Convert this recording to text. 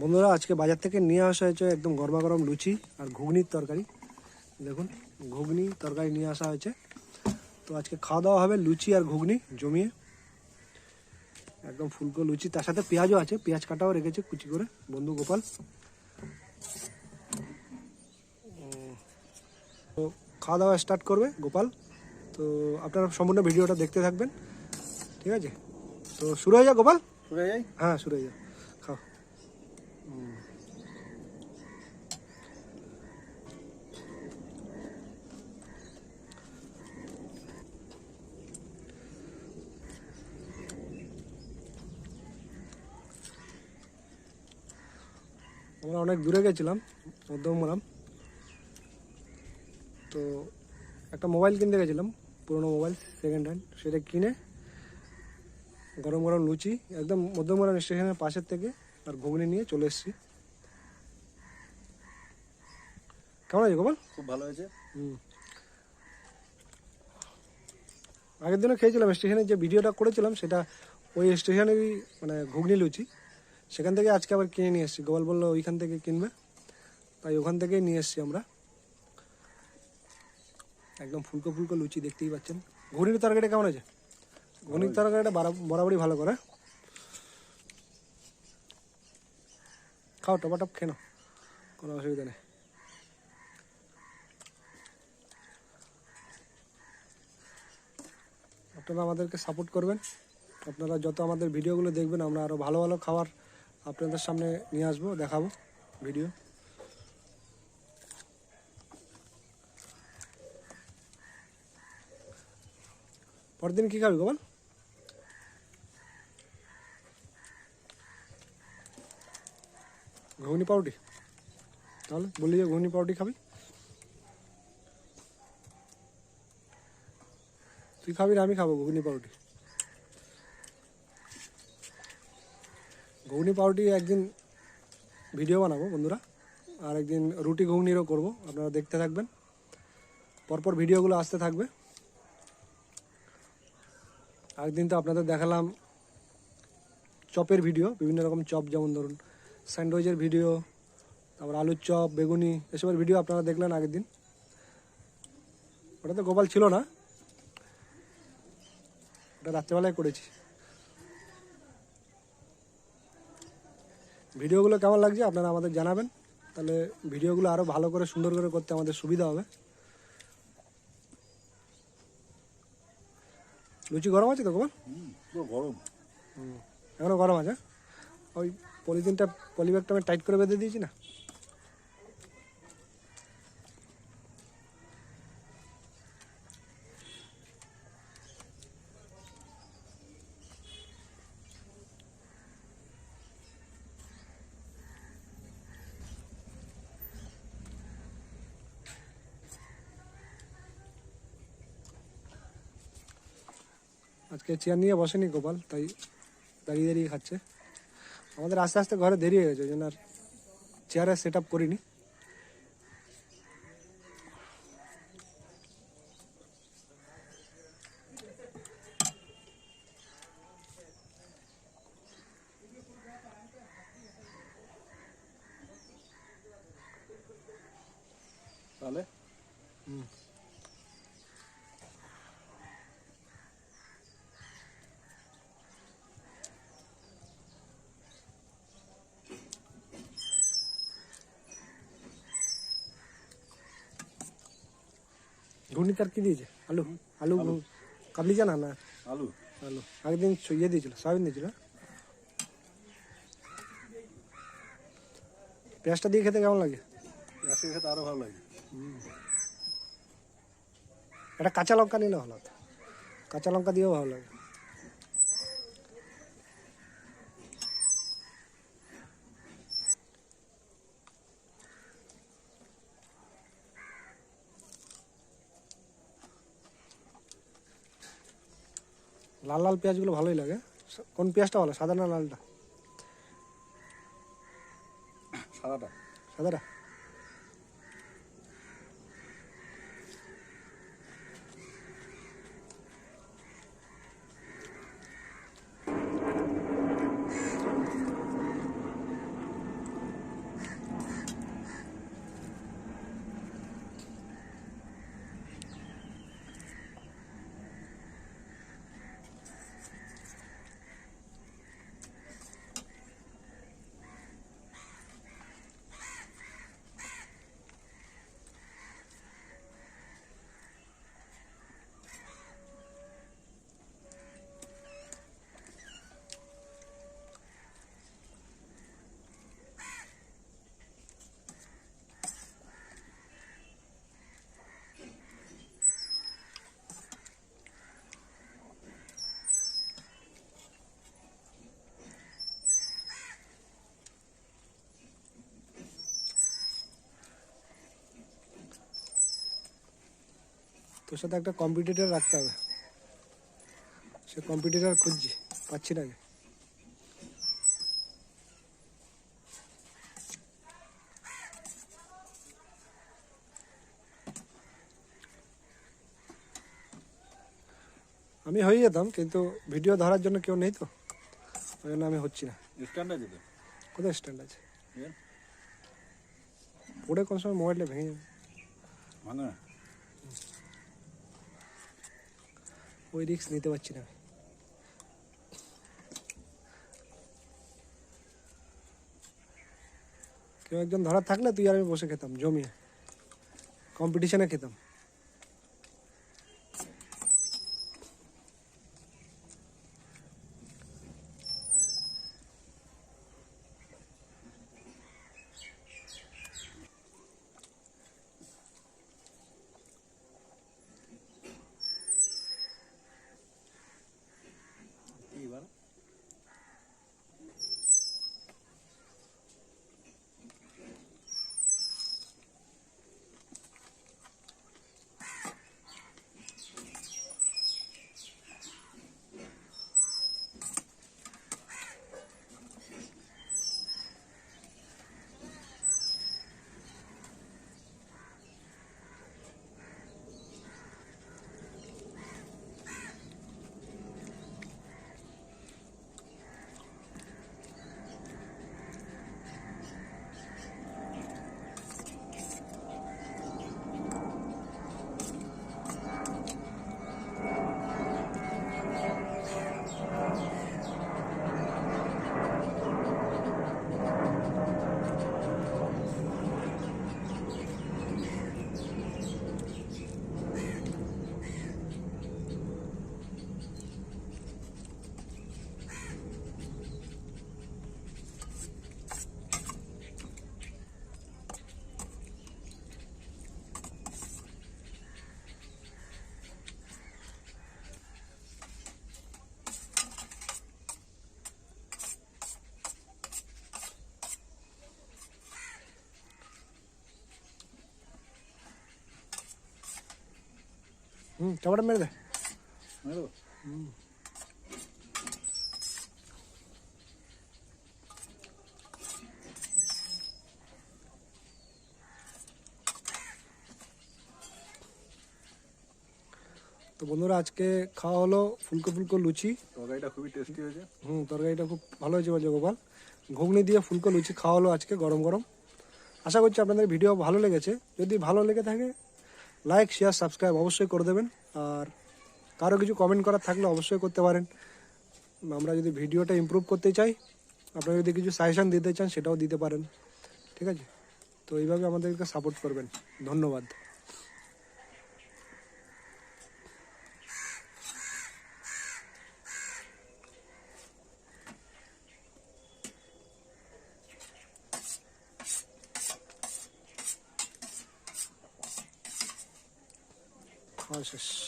বন্ধুরা আজকে বাজার থেকে নিয়ে আসা হয়েছে একদম গরমা গরম লুচি আর ঘুগনির তরকারি। দেখুন ঘুগনি তরকারি নিয়ে আসা হয়েছে। তো আজকে খাওয়া দাওয়া হবে লুচি আর ঘুগনি জমিয়ে। একদম ফুলকো লুচি তার সাথে পেঁয়াজও আছে। পেঁয়াজ কাটাও রেখেছে কুচি করে বন্ধু গোপাল। তো খাওয়া দাওয়া স্টার্ট করবে গোপাল। তো আপনারা সম্পূর্ণ ভিডিওটা দেখতে থাকবেন। ঠিক আছে? তো শুরু হয়ে যাক গোপাল? শুনে যাই হ্যাঁ শুরু হয়ে যাক খাও আমরা অনেক দূরে গেছিলাম মধ্যমগ্রাম তো একটা মোবাইল কিনতে গেছিলাম পুরোনো মোবাইল সেকেন্ড হ্যান্ড সেটা কিনে গরম গরম লুচি একদম মধ্যমগ্রাম স্টেশনের পাশের থেকে আর ঘুগনি নিয়ে চলে এসেছি। কেমন আছে গোপাল? খুব ভালো হয়েছে। হুম। আগের দিনও খেয়েছিলাম স্টেশনে যে ভিডিওটা করেছিলাম সেটা ওই স্টেশনেরই মানে ঘুগনি লুচি। সেখান থেকে আজকে আবার কিনে নিয়ে এসেছি। গোপাল বলল ওইখান থেকে কিনবে। তাই ওখান থেকেই নিয়ে এসেছি আমরা। একদম ফুলকো ফুলকো লুচি দেখতেই পাচ্ছেন। ঘুগনির তরকারিটা কেমন আছে ঘুগনির তরকারিটা বারা- বরাবরই ভালো করে খাও টপাটপ খেয়ে নাও। কোনো অসুবিধা নেই। আপনারা আমাদেরকে সাপোর্ট করবেন। আপনারা যত আমাদের ভিডিওগুলো দেখবেন আমরা আরও ভালো ভালো খাবার আপনাদের সামনে নিয়ে আসব, দেখাবো ভিডিও। পরদিন কী খাবি গোপাল? ঘুগনি পাউরুটি। তাহলে বললি যে ঘুগনি পাউরুটি খাবি। তুই খাবি না, আমি খাব ঘুগনি পাউরুটি। ঘুগনি পাউরুটি একদিন ভিডিও বানাবো বন্ধুরা। আর একদিন রুটি ঘুগনিরও করব, আপনারা দেখতে থাকবেন। পরপর ভিডিওগুলো আসতে থাকবে। একদিন তো আপনাদের দেখালাম চপের ভিডিও বিভিন্ন রকম চপ, যেমন ধরুন স্যান্ডউইচের ভিডিও তারপর আলুর চপ, বেগুনি, এসবের ভিডিও আপনারা দেখলেন আগের দিন। ওটা তো গোপাল ছিল না। ওটা রাত্রেবেলায় করেছি। ভিডিওগুলো কেমন লাগছে আপনারা আমাদের জানাবেন। তাহলে ভিডিওগুলো আরও ভালো করে সুন্দর করে করতে আমাদের সুবিধা হবে। লুচি গরম আছে তো গোপাল? হুম গরম। এখনও গরম আছে? ওই পলিথিনটা পলিব্যাগটা আমি টাইট করে বেঁধে দিয়েছি না? আজকে চেয়ার নিয়ে বসেনি গোপাল তাই দাঁড়িয়ে দাঁড়িয়ে খাচ্ছে। আমাদের আস্তে আস্তে ঘরে দেরি হয়ে গেছে ওই জন্য আর চেয়ারে সেট আপ করিনি। তাহলে? ঘুগনি তার কি দিয়েছে আলু আলু কাবলি জানা না আলু আলু আগের দিন ইয়ে দিয়েছিল সয়াবিন দিয়েছিল পেঁয়াজটা দিয়ে খেতে কেমন লাগে পেঁয়াজ খেতে আরও ভালো লাগে এটা কাঁচা লঙ্কা নিলে ভালো কাঁচা লঙ্কা দিয়েও ভালো লাগে লাল লাল পেঁয়াজগুলো ভালোই লাগে। কোন পেঁয়াজটা ভালো? সাদা না লালটা? সাদাটা। সাদাটা? তোর সাথে একটা কম্পিটিটর রাখতে হবে। সে কম্পিটিটর খুঁজছি পাচ্ছি না আমি। হয়ে যেতাম কিন্তু ভিডিও ধরার জন্য কেউ নেই তো। ওই জন্য আমি হচ্ছি না। স্ট্যান্ড আছে তো? কোথায় স্ট্যান্ড আছে? পড়ে কোন সময় মোবাইলটা ভেঙে যাবে ভাঙে ওই রিক্স নিতে পারছি না। কেউ একজন ধরা থাকলে তুই আর আমি বসে খেতাম, জমিয়ে। কম্পিটিশনে খেতাম। হুম চাপাটা মেরে দে মেরে দেবো? তো বন্ধুরা আজকে খাওয়া হলো ফুলকো ফুলকো লুচি। তরকারিটা খুবই টেস্টি হয়েছে। হুম তরকারিটা খুব ভালো হয়েছে বলছে গোপাল। ঘুগনি দিয়ে ফুলকো লুচি খাওয়া হলো আজকে গরম গরম। আশা করছি আপনাদের ভিডিও ভালো লেগেছে। যদি ভালো লেগে থাকে লাইক শেয়ার সাবস্ক্রাইব অবশ্যই করে দেবেন। আর কারও কিছু কমেন্ট করার থাকলে অবশ্যই করতে পারেন। আমরা যদি ভিডিওটা ইম্প্রুভ করতে চাই, আপনারা যদি কিছু সাজেশান দিতে চান, সেটাও দিতে পারেন। ঠিক আছে? তো এইভাবে আমাদেরকে সাপোর্ট করবেন। ধন্যবাদ। খাওয়া শেষ